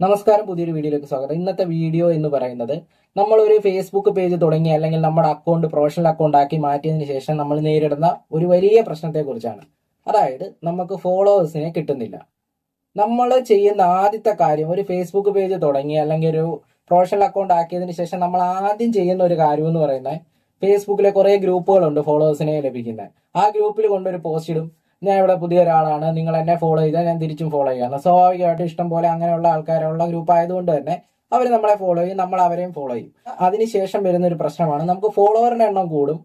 നമസ്കാരം പുതിയൊരു വീഡിയോയിലേക്ക് സ്വാഗതം. ഇന്നത്തെ വീഡിയോ എന്ന് പറയുന്നത് നമ്മൾ ഒരു ഫേസ്ബുക്ക് പേജ് തുടങ്ങി അല്ലെങ്കിൽ നമ്മുടെ അക്കൗണ്ട് പ്രൊഫഷണൽ അക്കൗണ്ട് ആക്കി മാറ്റിയതിന് ശേഷം നമ്മൾ നേരിടുന്ന ഒരു വലിയ പ്രശ്നത്തെ കുറിച്ചാണ് അതായത് നമുക്ക് ഫോളോവേഴ്സിനെ കിട്ടുന്നില്ല. നമ്മൾ ചെയ്യുന്ന ആദ്യത്തെ കാര്യം ഒരു ഫേസ്ബുക്ക് പേജ് തുടങ്ങി അല്ലെങ്കിൽ ഒരു പ്രൊഫഷണൽ അക്കൗണ്ട് ആക്കിയതിന് ശേഷം നമ്മൾ ആദ്യം ചെയ്യുന്ന ഒരു കാര്യം എന്ന് പറയുന്നത് ഫേസ്ബുക്കിലെ കുറെ ഗ്രൂപ്പുകളുണ്ട് ഫോളോവേഴ്സിനെ ലഭിക്കുന്നത് ആ ഗ്രൂപ്പിൽ കൊണ്ടൊരു പോസ്റ്റ് ഇടും. ഞാൻ ഇവിടെ പുതിയ ഒരാളാണ്. നിങ്ങൾ എന്നെ ഫോളോ ചെയ്താൽ ഞാൻ തിരിച്ചും ഫോളോ ചെയ്യാം. സ്വാഭാവികമായിട്ടും ഇഷ്ടം പോലെ അങ്ങനെയുള്ള ആൾക്കാരുള്ള ഗ്രൂപ്പ് ആയതുകൊണ്ട് തന്നെ അവർ നമ്മളെ ഫോളോ ചെയ്യും നമ്മൾ അവരെയും ഫോളോ ചെയ്യും. അതിനുശേഷം വരുന്ന ഒരു പ്രശ്നമാണ്. നമുക്ക് ഫോളോവറിന്റെ എണ്ണം കൂടും.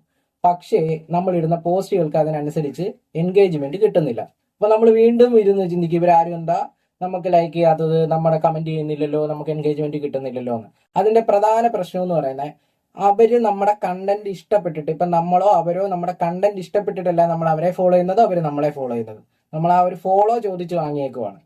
പക്ഷേ നമ്മൾ ഇടുന്ന പോസ്റ്റുകൾക്ക് അതിനനുസരിച്ച് എൻഗേജ്മെന്റ് കിട്ടുന്നില്ല. അപ്പൊ നമ്മൾ വീണ്ടും ഇരുന്ന് ചിന്തിക്കും ഇവരാരും എന്താ? നമുക്ക് ലൈക്ക് ചെയ്യാത്തത് നമ്മുടെ കമന്റ് ചെയ്യുന്നില്ലല്ലോ നമുക്ക് എൻഗേജ്മെന്റ് കിട്ടുന്നില്ലല്ലോ എന്ന്. അതിന്റെ പ്രധാന പ്രശ്നം എന്ന് പറയുന്നത് അവർ നമ്മുടെ കണ്ടന്റ് ഇഷ്ടപ്പെട്ടിട്ട് ഇപ്പൊ നമ്മളോ അവരോ നമ്മുടെ കണ്ടന്റ് ഇഷ്ടപ്പെട്ടിട്ടല്ല നമ്മൾ അവരെ ഫോളോ ചെയ്യുന്നത് അവർ നമ്മളെ ഫോളോ ചെയ്യുന്നത്. നമ്മൾ ആ ഒരു ഫോളോ ചോദിച്ചു വാങ്ങിയേക്കുവാണ്.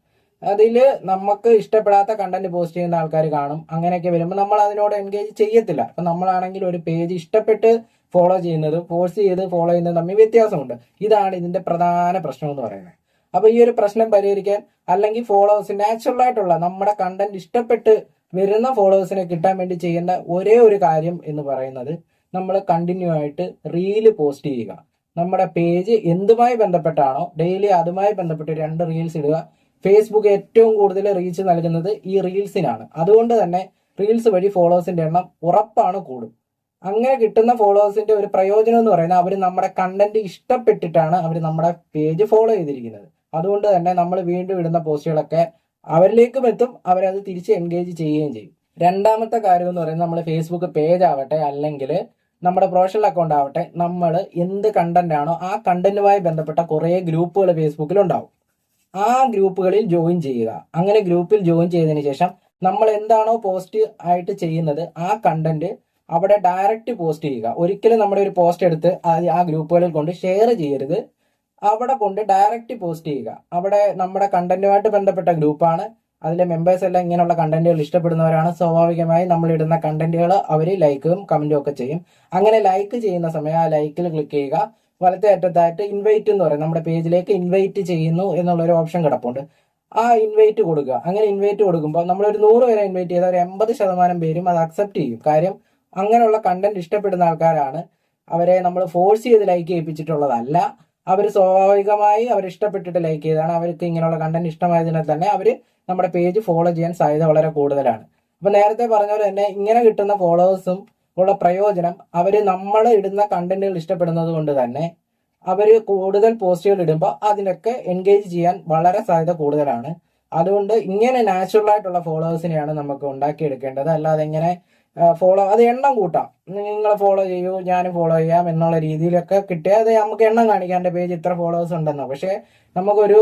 അതിൽ നമുക്ക് ഇഷ്ടപ്പെടാത്ത കണ്ടന്റ് പോസ്റ്റ് ചെയ്യുന്ന ആൾക്കാർ കാണും അങ്ങനെയൊക്കെ വരുമ്പോൾ നമ്മൾ അതിനോട് എൻഗേജ് ചെയ്യത്തില്ല. അപ്പൊ നമ്മളാണെങ്കിൽ ഒരു പേജ് ഇഷ്ടപ്പെട്ട് ഫോളോ ചെയ്യുന്നത് ഫോഴ്സ് ചെയ്ത് ഫോളോ ചെയ്യുന്നത് തമ്മിൽ വ്യത്യാസമുണ്ട്. ഇതാണ് ഇതിന്റെ പ്രധാന പ്രശ്നം എന്ന് പറയുന്നത്. അപ്പൊ ഈ ഒരു പ്രശ്നം പരിഹരിക്കാൻ അല്ലെങ്കിൽ ഫോളോവേഴ്സ് നാച്ചുറൽ ആയിട്ടുള്ള നമ്മുടെ കണ്ടന്റ് ഇഷ്ടപ്പെട്ട് വരുന്ന ഫോളോവേഴ്സിനെ കിട്ടാൻ വേണ്ടി ചെയ്യേണ്ട ഒരേ ഒരു കാര്യം എന്ന് പറയുന്നത് നമ്മൾ കണ്ടിന്യൂ ആയിട്ട് റീൽ പോസ്റ്റ് ചെയ്യുക. നമ്മുടെ പേജ് എന്തുമായി ബന്ധപ്പെട്ടാണോ ഡെയിലി അതുമായി ബന്ധപ്പെട്ട് രണ്ട് റീൽസ് ഇടുക. ഫേസ്ബുക്ക് ഏറ്റവും കൂടുതൽ റീച്ച് നൽകുന്നത് ഈ റീൽസിനാണ് അതുകൊണ്ട് തന്നെ റീൽസ് വഴി ഫോളോവേഴ്സിന്റെ എണ്ണം ഉറപ്പാണ് കൂടും. അങ്ങനെ കിട്ടുന്ന ഫോളോവേഴ്സിന്റെ ഒരു പ്രയോജനം എന്ന് പറയുന്നത് അവർ നമ്മുടെ കണ്ടന്റ് ഇഷ്ടപ്പെട്ടിട്ടാണ് അവർ നമ്മുടെ പേജ് ഫോളോ ചെയ്തിരിക്കുന്നത്. അതുകൊണ്ട് തന്നെ നമ്മൾ വീണ്ടും ഇടുന്ന പോസ്റ്റുകളൊക്കെ അവരിലേക്കും എത്തും അവരത് തിരിച്ച് എൻഗേജ് ചെയ്യുകയും ചെയ്യും. രണ്ടാമത്തെ കാര്യം എന്ന് പറയുന്നത് നമ്മൾ ഫേസ്ബുക്ക് പേജ് ആവട്ടെ അല്ലെങ്കിൽ നമ്മുടെ പ്രൊഫഷണൽ അക്കൗണ്ട് ആവട്ടെ നമ്മൾ എന്ത് കണ്ടന്റ് ആണോ ആ കണ്ടന്റുമായി ബന്ധപ്പെട്ട കുറേ ഗ്രൂപ്പുകൾ ഫേസ്ബുക്കിൽ ഉണ്ടാവും. ആ ഗ്രൂപ്പുകളിൽ ജോയിൻ ചെയ്യുക. അങ്ങനെ ഗ്രൂപ്പിൽ ജോയിൻ ചെയ്തതിന് ശേഷം നമ്മൾ എന്താണോ പോസ്റ്റ് ആയിട്ട് ചെയ്യുന്നത് ആ കണ്ടന്റ് അവിടെ ഡയറക്റ്റ് പോസ്റ്റ് ചെയ്യുക. ഒരിക്കലും നമ്മുടെ ഒരു പോസ്റ്റ് എടുത്ത് ആ ഗ്രൂപ്പുകളിൽ കൊണ്ട് ഷെയർ ചെയ്യരുത്. അവിടെ കൊണ്ട് ഡയറക്റ്റ് പോസ്റ്റ് ചെയ്യുക. അവിടെ നമ്മുടെ കണ്ടന്റുമായിട്ട് ബന്ധപ്പെട്ട ഗ്രൂപ്പാണ് അതിലെ മെമ്പേഴ്സ് എല്ലാം ഇങ്ങനെയുള്ള കണ്ടന്റുകൾ ഇഷ്ടപ്പെടുന്നവരാണ്. സ്വാഭാവികമായി നമ്മൾ ഇടുന്ന കണ്ടന്റുകൾ അവർ ലൈക്കും കമന്റും ഒക്കെ ചെയ്യും. അങ്ങനെ ലൈക്ക് ചെയ്യുന്ന സമയം ആ ലൈക്കിൽ ക്ലിക്ക് ചെയ്യുക. വലത്തെ അറ്റത്തായിട്ട് ഇൻവൈറ്റ് എന്ന് പറയും. നമ്മുടെ പേജിലേക്ക് ഇൻവൈറ്റ് ചെയ്യുന്നു എന്നുള്ള ഒരു ഓപ്ഷൻ കിടപ്പുണ്ട്. ആ ഇൻവൈറ്റ് കൊടുക്കുക. അങ്ങനെ ഇൻവൈറ്റ് കൊടുക്കുമ്പോൾ നമ്മൾ ഒരു നൂറ് പേരെ ഇൻവൈറ്റ് ചെയ്താൽ ഒരു എൺപത് ശതമാനം പേരും അത് അക്സെപ്റ്റ് ചെയ്യും. കാര്യം അങ്ങനെയുള്ള കണ്ടന്റ് ഇഷ്ടപ്പെടുന്ന ആൾക്കാരാണ്. അവരെ നമ്മൾ ഫോഴ്സ് ചെയ്ത് ലൈക്ക് ചെയ്യിപ്പിച്ചിട്ടുള്ളതല്ല. അവർ സ്വാഭാവികമായി അവർ ഇഷ്ടപ്പെട്ടിട്ട് ലൈക്ക് ചെയ്താണ് അവർക്ക് ഇങ്ങനെയുള്ള കണ്ടന്റ് ഇഷ്ടമായതിനാൽ തന്നെ അവർ നമ്മുടെ പേജ് ഫോളോ ചെയ്യാൻ സാധ്യത വളരെ കൂടുതലാണ്. അപ്പൊ നേരത്തെ പറഞ്ഞ പോലെ തന്നെ ഇങ്ങനെ കിട്ടുന്ന ഫോളോവേഴ്സും ഉള്ള പ്രയോജനം അവർ നമ്മൾ ഇടുന്ന കണ്ടന്റുകൾ ഇഷ്ടപ്പെടുന്നത് കൊണ്ട് തന്നെ അവർ കൂടുതൽ പോസ്റ്റുകൾ ഇടുമ്പോൾ അതിനൊക്കെ എൻഗേജ് ചെയ്യാൻ വളരെ സാധ്യത കൂടുതലാണ്. അതുകൊണ്ട് ഇങ്ങനെ നാച്ചുറൽ ആയിട്ടുള്ള ഫോളോവേഴ്സിനെയാണ് നമുക്ക് ഉണ്ടാക്കിയെടുക്കേണ്ടത്. അല്ലാതെ ഇങ്ങനെ ഫോളോ അത് എണ്ണം കൂട്ടാം. നിങ്ങൾ ഫോളോ ചെയ്യൂ ഞാനും ഫോളോ ചെയ്യാം എന്നുള്ള രീതിയിലൊക്കെ കിട്ടിയാൽ അത് നമുക്ക് എണ്ണം കാണിക്കാം. എന്റെ പേജ് ഇത്ര ഫോളോവേഴ്സ് ഉണ്ടെന്നോ. പക്ഷേ നമുക്കൊരു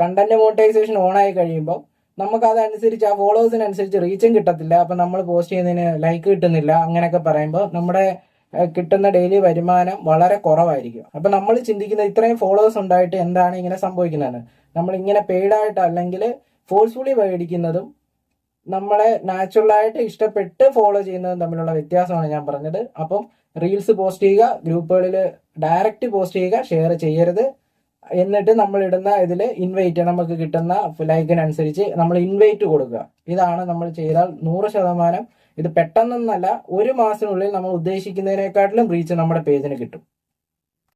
കണ്ടന്റ് മോണിറ്റൈസേഷൻ ഓൺ ആയി കഴിയുമ്പോൾ നമുക്ക് അതനുസരിച്ച് ആ ഫോളോവേഴ്സിനനുസരിച്ച് റീച്ചും കിട്ടത്തില്ല. അപ്പൊ നമ്മൾ പോസ്റ്റ് ചെയ്യുന്നതിന് ലൈക്ക് കിട്ടുന്നില്ല. അങ്ങനെയൊക്കെ പറയുമ്പോൾ നമ്മുടെ കിട്ടുന്ന ഡെയിലി വരുമാനം വളരെ കുറവായിരിക്കും. അപ്പൊ നമ്മൾ ചിന്തിക്കുന്ന ഇത്രയും ഫോളോവേഴ്സ് ഉണ്ടായിട്ട് എന്താണ് ഇങ്ങനെ സംഭവിക്കുന്നത് നമ്മൾ ഇങ്ങനെ പെയ്ഡായിട്ട് അല്ലെങ്കിൽ ഫോഴ്സ്ഫുള്ളി മേടിക്കുന്നതും നമ്മളെ നാച്ചുറലായിട്ട് ഇഷ്ടപ്പെട്ട് ഫോളോ ചെയ്യുന്നതും തമ്മിലുള്ള വ്യത്യാസമാണ് ഞാൻ പറഞ്ഞത്. അപ്പം റീൽസ് പോസ്റ്റ് ചെയ്യുക ഗ്രൂപ്പുകളിൽ ഡയറക്റ്റ് പോസ്റ്റ് ചെയ്യുക ഷെയർ ചെയ്യരുത്. എന്നിട്ട് നമ്മൾ ഇടുന്ന ഇതിൽ ഇൻവൈറ്റ് നമുക്ക് കിട്ടുന്ന ലൈക്കിനനുസരിച്ച് നമ്മൾ ഇൻവൈറ്റ് കൊടുക്കുക. ഇതാണ് നമ്മൾ ചെയ്താൽ നൂറ് ശതമാനം. ഇത് പെട്ടെന്നൊന്നല്ല ഒരു മാസത്തിനുള്ളിൽ നമ്മൾ ഉദ്ദേശിക്കുന്നതിനെക്കാട്ടിലും റീച്ച് നമ്മുടെ പേജിന് കിട്ടും.